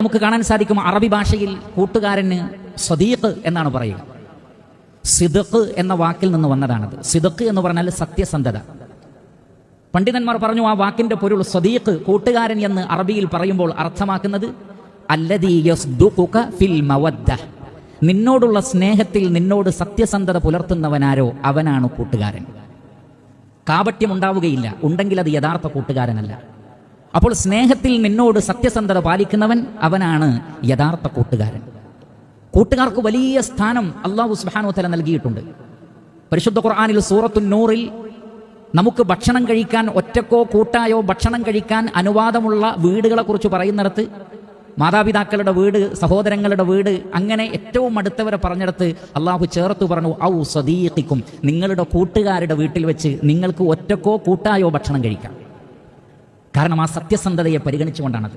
നമുക്ക് കാണാൻ സാധിക്കും അറബി ഭാഷയിൽ കൂട്ടുകാരന് സദീഖ് എന്നാണ് പറയുക. സിദക്ക് എന്ന വാക്കിൽ നിന്ന് വന്നതാണത്. സിദക്ക് എന്ന് പറഞ്ഞാൽ സത്യസന്ധത. പണ്ഡിതന്മാർ പറഞ്ഞു ആ വാക്കിന്റെ പൊരുൾ സദീഖ് കൂട്ടുകാരൻ എന്ന് അറബിയിൽ പറയുമ്പോൾ അർത്ഥമാക്കുന്നത് ഫിൽ മവദ്ദ. നിന്നോടുള്ള സ്നേഹത്തിൽ നിന്നോട് സത്യസന്ധത പുലർത്തുന്നവനാരോ അവനാണ് കൂട്ടുകാരൻ. കാപട്യം ഉണ്ടാവുകയില്ല. ഉണ്ടെങ്കിൽ അത് യഥാർത്ഥ കൂട്ടുകാരനല്ല. അപ്പോൾ സ്നേഹത്തിൽ നിന്നോട് സത്യസന്ധത പാലിക്കുന്നവൻ അവനാണ് യഥാർത്ഥ കൂട്ടുകാരൻ. കൂട്ടുകാർക്ക് വലിയ സ്ഥാനം അള്ളാഹു സുബാനോ തല നൽകിയിട്ടുണ്ട്. പരിശുദ്ധ ഖുർആാനിൽ സൂറത്തു നൂറിൽ നമുക്ക് ഭക്ഷണം കഴിക്കാൻ ഒറ്റക്കോ കൂട്ടായോ ഭക്ഷണം കഴിക്കാൻ അനുവാദമുള്ള വീടുകളെ കുറിച്ച് പറയുന്നിടത്ത് മാതാപിതാക്കളുടെ വീട് സഹോദരങ്ങളുടെ വീട് അങ്ങനെ ഏറ്റവും അടുത്തവരെ പറഞ്ഞിടത്ത് അള്ളാഹു ചേർത്ത് പറഞ്ഞു ഔ സദീഖിക്കും നിങ്ങളുടെ കൂട്ടുകാരുടെ വീട്ടിൽ വെച്ച് നിങ്ങൾക്ക് ഒറ്റക്കോ കൂട്ടായോ ഭക്ഷണം കഴിക്കാം. കാരണം ആ സത്യസന്ധതയെ പരിഗണിച്ചുകൊണ്ടാണത്.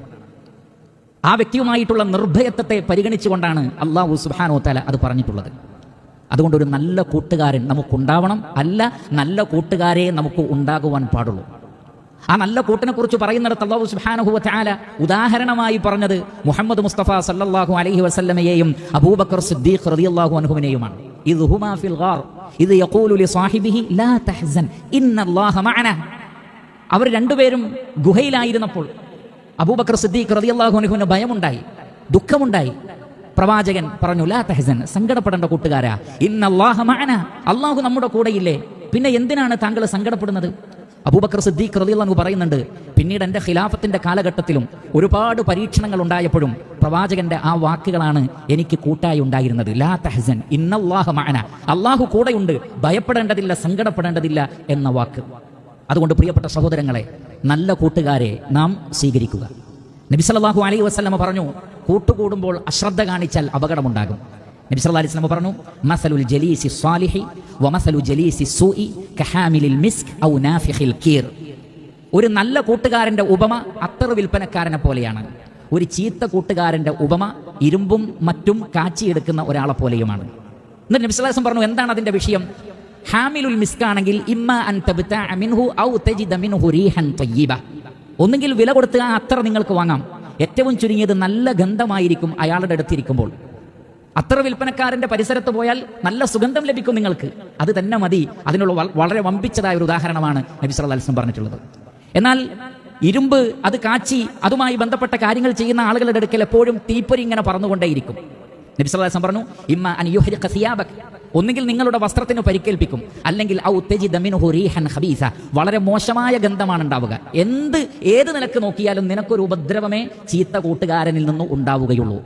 ആ വ്യക്തിയുമായിട്ടുള്ള നിർഭയത്വത്തെ പരിഗണിച്ചുകൊണ്ടാണ് അള്ളാഹു സുബാനോ തല അത് പറഞ്ഞിട്ടുള്ളത്. അതുകൊണ്ട് ഒരു നല്ല കൂട്ടുകാരൻ നമുക്കുണ്ടാവണം. അല്ല നല്ല കൂട്ടുകാരെ നമുക്ക് ഉണ്ടാകുവാൻ പാടുള്ളൂ. ആ നല്ല കൂട്ടിനെ കുറിച്ച് പറയുന്നിടത്ത് അള്ളാഹു സുബാനഹുവ ചാല ഉദാഹരണമായി പറഞ്ഞത് മുഹമ്മദ് മുസ്തഫ സല്ലാഹു അലഹി വസല്ലമയെയും അബൂബക്കർ സിദ്ദീഖ് റളിയല്ലാഹു അൻഹുവിനെയുമാണ്. ഇത് ഹുമാ ഫിൽ ഗാർ ഇത് യഖൂലു ലി സാഹിബിഹി ലാ തഹ്സൻ ഇന്നല്ലാഹ മഅന. അവർ രണ്ടുപേരും ഗുഹയിലായിരുന്നപ്പോൾ അബൂബക്കർ സിദ്ദീഖ് റളിയല്ലാഹു അൻഹുവിന് ഭയമുണ്ടായി ദുഃഖമുണ്ടായി. പ്രവാചകൻ പറഞ്ഞു ലാ തെഹസൻ സങ്കടപ്പെടേണ്ട കൂട്ടുകാരാ. ഇന്ന് മഅന. അള്ളാഹു നമ്മുടെ കൂടെയില്ലേ. പിന്നെ എന്തിനാണ് താങ്കൾ സങ്കടപ്പെടുന്നത്? അബൂബക്കർ സിദ്ദീഖ് റളിയല്ലാഹു പറയുന്നുണ്ട് പിന്നീട് എന്റെ ഖിലാഫത്തിന്റെ കാലഘട്ടത്തിലും ഒരുപാട് പരീക്ഷണങ്ങൾ ഉണ്ടായപ്പോഴും പ്രവാചകന്റെ ആ വാക്കുകളാണ് എനിക്ക് കൂട്ടായി ഉണ്ടായിരുന്നത്. ലാ തഹസൻ ഇന്നല്ലാഹു മഅന. അള്ളാഹു കൂടെയുണ്ട്. ഭയപ്പെടേണ്ടതില്ല സങ്കടപ്പെടേണ്ടതില്ല എന്ന വാക്ക്. അതുകൊണ്ട് പ്രിയപ്പെട്ട സഹോദരങ്ങളെ നല്ല കൂട്ടുകാരെ നാം സ്വീകരിക്കുക. നബി സല്ലല്ലാഹു അലൈഹി വസല്ലമ പറഞ്ഞു കൂട്ടുകൂടുമ്പോൾ അശ്രദ്ധ കാണിച്ചാൽ അപകടമുണ്ടാകും. നബി സല്ലല്ലാഹു അലൈഹി വസല്ലം പറഞ്ഞു മസലുൽ ജലീസി സ്വാലിഹി വമസലു ജലീസി സൂഇ കഹാമിലിൽ മിസ്ക് ഔ നാഫിഹിൽ കീർ. ഒരു നല്ല കൂട്ടുകാരന്റെ ഉപമ അത്തർ വിൽപ്പനക്കാരനെ പോലെയാണ്. ഒരു ചീത്ത കൂട്ടുകാരന്റെ ഉപമ ഇരുമ്പും മറ്റും കാച്ചിയെടുക്കുന്ന ഒരാളെ പോലെയുമാണ്. എന്നിട്ട് നബി പറഞ്ഞു എന്താണ് അതിന്റെ വിഷയം? ഹാമിലുൽ മിസ്ക് ആണെങ്കിൽ ഇമ്മ അൻ തബ്തഅ അമിൻഹു ഔ തജിദ മിൻഹു റീഹൻ തയ്യിബ. ഒന്നുകിൽ വില കൊടുത്ത് ആ അത്തർ നിങ്ങൾക്ക് വാങ്ങാം. ഏറ്റവും ചുരുങ്ങിയത് നല്ല ഗന്ധമായിരിക്കും അയാളുടെ അടുത്തിരിക്കുമ്പോൾ. അത്ര വിൽപ്പനക്കാരന്റെ പരിസരത്ത് പോയാൽ നല്ല സുഗന്ധം ലഭിക്കും നിങ്ങൾക്ക്. അത് തന്നെ മതി. അതിനുള്ള വളരെ വമ്പിച്ചതായ ഒരു ഉദാഹരണമാണ് നബി വസല്ലം പറഞ്ഞിട്ടുള്ളത്. എന്നാൽ ഇരുമ്പ് അത് കാച്ചി അതുമായി ബന്ധപ്പെട്ട കാര്യങ്ങൾ ചെയ്യുന്ന ആളുകളുടെ അടുക്കൽ എപ്പോഴും തീപ്പൊരി ഇങ്ങനെ പറന്നുകൊണ്ടേയിരിക്കും. നബി സല്ലല്ലാഹു പറഞ്ഞു ഇമ്മ അൻ യുഹ്രിഖ സിയാബക് ഒന്നുകിൽ നിങ്ങളുടെ വസ്ത്രത്തിന് പരിക്കേൽപ്പിക്കും അല്ലെങ്കിൽ ഔ തെജി ദമിനുഹു റീഹൻ ഹബീസ വളരെ മോശമായ ഗന്ധമാണ് ഉണ്ടാവുക. എന്ത് ഏത് നിലയ്ക്ക് നോക്കിയാലും നിനക്കൊരു ഉപദ്രവമേ ചീത്ത കൂട്ടുകാരനിൽ നിന്നും ഉണ്ടാവുകയുള്ളൂ.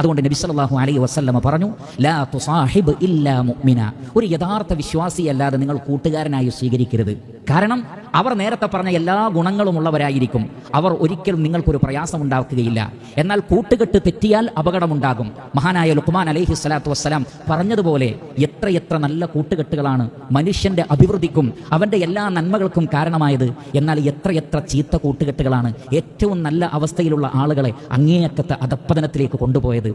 അതുകൊണ്ട് നബി സല്ലല്ലാഹു അലൈഹി വസല്ലമ പറഞ്ഞു ലാ തുസാഹിബ് ഇല്ലാ മുഅ്മിന. ഒരു യഥാർത്ഥ വിശ്വാസിയല്ലാതെ നിങ്ങൾ കൂട്ടുകാരനായി സ്വീകരിക്കരുത്. കാരണം അവർ നേരത്തെ പറഞ്ഞ എല്ലാ ഗുണങ്ങളും ഉള്ളവരായിരിക്കും അവർ ഒരിക്കലും നിങ്ങൾക്കൊരു പ്രയാസം ഉണ്ടാക്കുകയില്ല എന്നാൽ കൂട്ടുകെട്ട് തെറ്റിയാൽ അപകടമുണ്ടാകും. മഹാനായ ലുക്മാൻ അലഹി സ്വലാത്തു വസ്സലാം പറഞ്ഞതുപോലെ എത്രയെത്ര നല്ല കൂട്ടുകെട്ടുകളാണ് മനുഷ്യന്റെ അഭിവൃദ്ധിക്കും അവന്റെ എല്ലാ നന്മകൾക്കും കാരണമായത്. എന്നാൽ എത്രയെത്ര ചീത്ത കൂട്ടുകെട്ടുകളാണ് ഏറ്റവും നല്ല അവസ്ഥയിലുള്ള ആളുകളെ അങ്ങേയറ്റത്തെ അധപ്പതനത്തിലേക്ക് കൊണ്ടുപോയത്.